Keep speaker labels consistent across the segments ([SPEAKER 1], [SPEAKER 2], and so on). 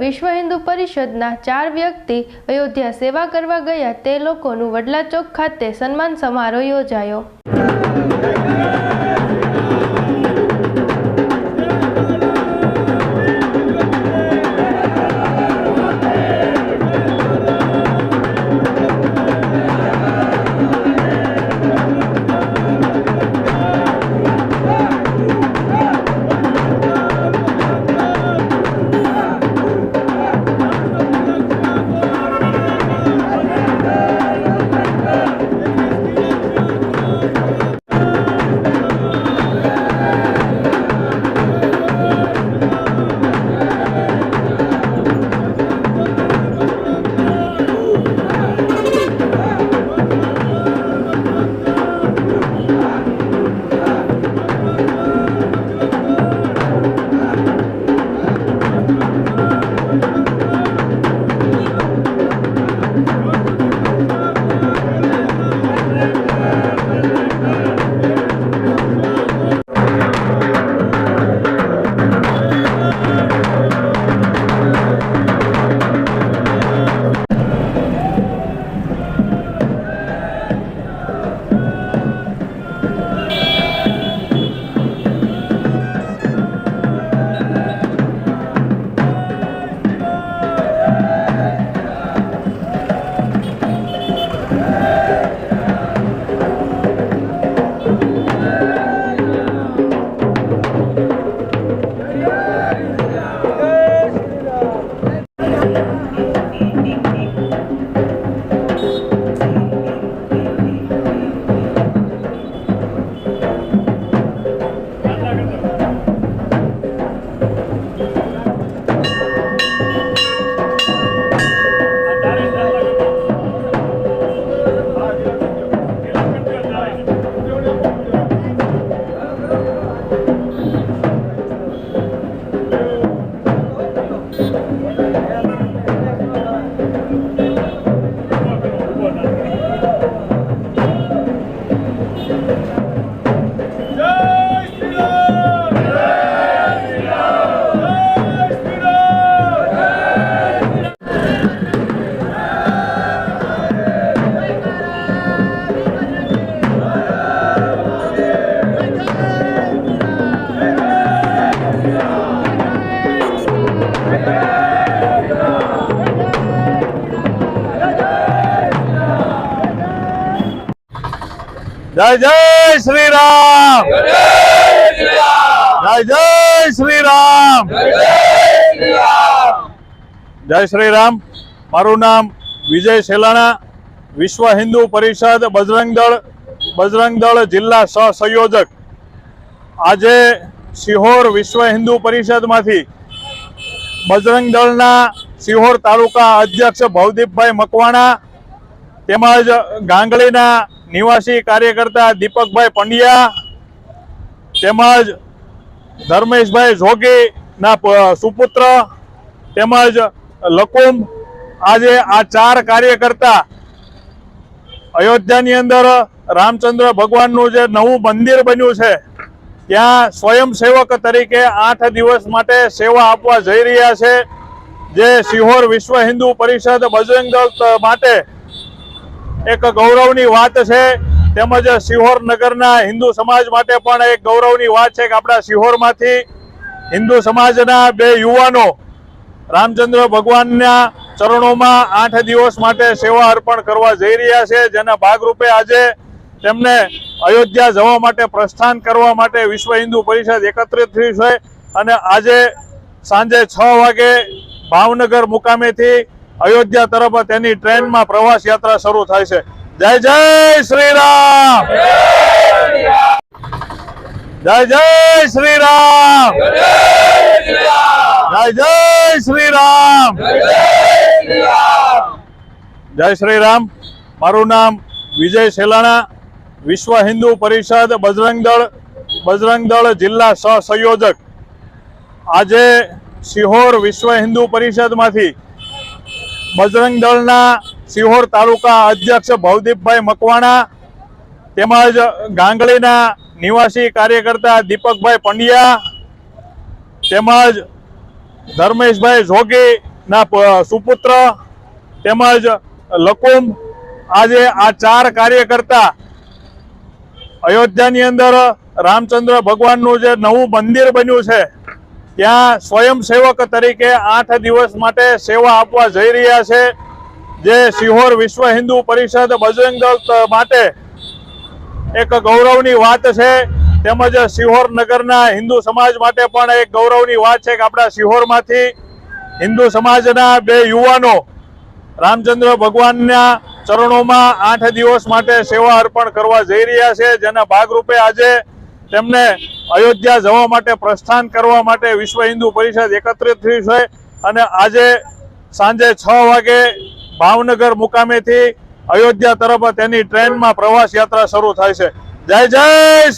[SPEAKER 1] વિશ્વ હિન્દુ પરિષદના ચાર વ્યક્તિ અયોધ્યા સેવા કરવા ગયા તે લોકોનું વડલા ચોક ખાતે સન્માન સમારોહ યોજાયો.
[SPEAKER 2] જય જય શ્રી રામ જય જય શ્રી રામ જય શ્રી રામ મારું નામ વિજય સેલાણા વિશ્વ હિન્દુ પરિષદ બજરંગ દળ બજરંગ દળ જિલ્લા સહસંયોજક આજે સિહોર વિશ્વ હિન્દુ પરિષદમાંથી બજરંગ દળના સિહોર તાલુકા અધ્યક્ષ ભવદીપભાઈ મકવાણા તેમજ ગાંગલીના નિવાસી કાર્યકર્તા દીપકભાઈ પંડ્યા તેમજ ધર્મેશભાઈ જોગીના સુપુત્ર તેમજ લકુમ આજે આ ચાર કાર્યકર્તા અયોધ્યાની અંદર રામચંદ્ર ભગવાનનું જે નવું મંદિર બન્યું છે, ત્યાં સ્વયંસેવક તરીકે આઠ દિવસ માટે સેવા આપવા જઈ રહ્યા છે. જે સિહોર વિશ્વ હિન્દુ પરિષદ બજરંગ માટે એક ગૌરવની વાત છે. તેમજ સિહોર નગરના હિન્દુ સમાજ માટે પણ એક ગૌરવની વાત છે કે આપણા સિહોરમાંથી હિન્દુ સમાજના બે યુવાનો રામચંદ્ર ભગવાનના ચરણોમાં આઠ દિવસ માટે સેવા અર્પણ કરવા જઈ રહ્યા છે. જેના ભાગરૂપે આજે તેમને અયોધ્યા જવા માટે પ્રસ્થાન કરવા માટે વિશ્વ હિન્દુ પરિષદ એકત્રિત થઈ છે. અને આજે સાંજે છ વાગે ભાવનગર મુકામેથી અયોધ્યા તરફ તેની ટ્રેનમાં પ્રવાસ યાત્રા શરૂ થાય છે. જય જય શ્રી રામ જય જય શ્રી રામ જય જય શ્રી રામ જય શ્રી રામ મારું નામ વિજય શેલાણા વિશ્વ હિન્દુ પરિષદ બજરંગ દળ બજરંગ દળ જિલ્લા સહસંયોજક આજે સિહોર વિશ્વ હિન્દુ પરિષદમાંથી બજરંગ દળના સિહોર તાલુકા અધ્યક્ષ ભવદીપભાઈ મકવાણા તેમજ ગાંગલીના નિવાસી કાર્યકર્તા દીપકભાઈ પંડ્યા તેમજ ધર્મેશભાઈ જોગીના સુપુત્ર તેમજ લકુમ. આજે આ ચાર કાર્યકર્તા અયોધ્યાની અંદર રામચંદ્ર ભગવાનનું જે નવું મંદિર બન્યું છે ત્યાં સ્વયંસેવક તરીકે આઠ દિવસ માટે સેવા આપવા જઈ રહ્યા છે. જે સિહોર વિશ્વ હિન્દુ પરિષદ બજરંગ દળ માટે એક ગૌરવની વાત છે. તેમજ સિહોર નગરના હિન્દુ સમાજ માટે પણ એક ગૌરવની વાત છે કે આપણા સિહોરમાંથી હિન્દુ સમાજના બે યુવાનો રામચંદ્ર ભગવાનના ચરણોમાં આઠ દિવસ માટે સેવા અર્પણ કરવા જઈ રહ્યા છે. જેના ભાગરૂપે આજે તેમને અયોધ્યા જવા માટે પ્રસ્થાન કરવા માટે વિશ્વ હિન્દુ પરિષદ એકત્રિત થઈ છે. અને આજે સાંજે છ વાગે ભાવનગર મુકામેથી અયોધ્યા તરફ તેની ટ્રેનમાં પ્રવાસ યાત્રા શરૂ થાય છે. જય જય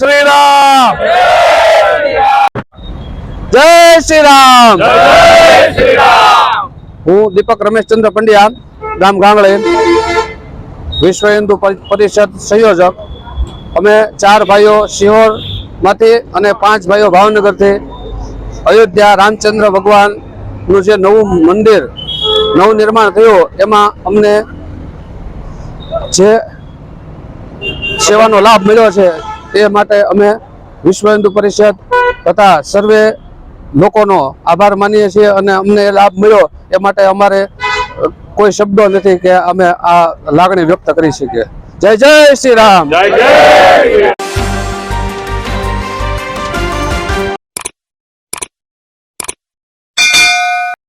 [SPEAKER 2] શ્રી રામ
[SPEAKER 3] જય શ્રી રામ હું દીપક રમેશચંદ્ર પંડ્યા ગામ ગાંગળે. વિશ્વ હિન્દુ પરિષદ સંયોજક. અમે ચાર ભાઈઓ સિહોર માંથી અને પાંચ ભાઈઓ ભાવનગરથી અયોધ્યા રામચંદ્ર ભગવાનનું જે નવું મંદિર, નવું નિર્માણ થયું, એમાં અમને જે સેવાનો લાભ મળ્યો છે એ માટે અમે વિશ્વ હિન્દુ પરિષદ તથા સર્વે લોકોનો આભાર માનીએ છીએ અને અમને લાભ મળ્યો, એ માટે અમારે કોઈ શબ્દો નથી કે અમે આ લાગણી વ્યક્ત કરી શકીએ. જય જય શ્રી રામ.
[SPEAKER 2] જય જય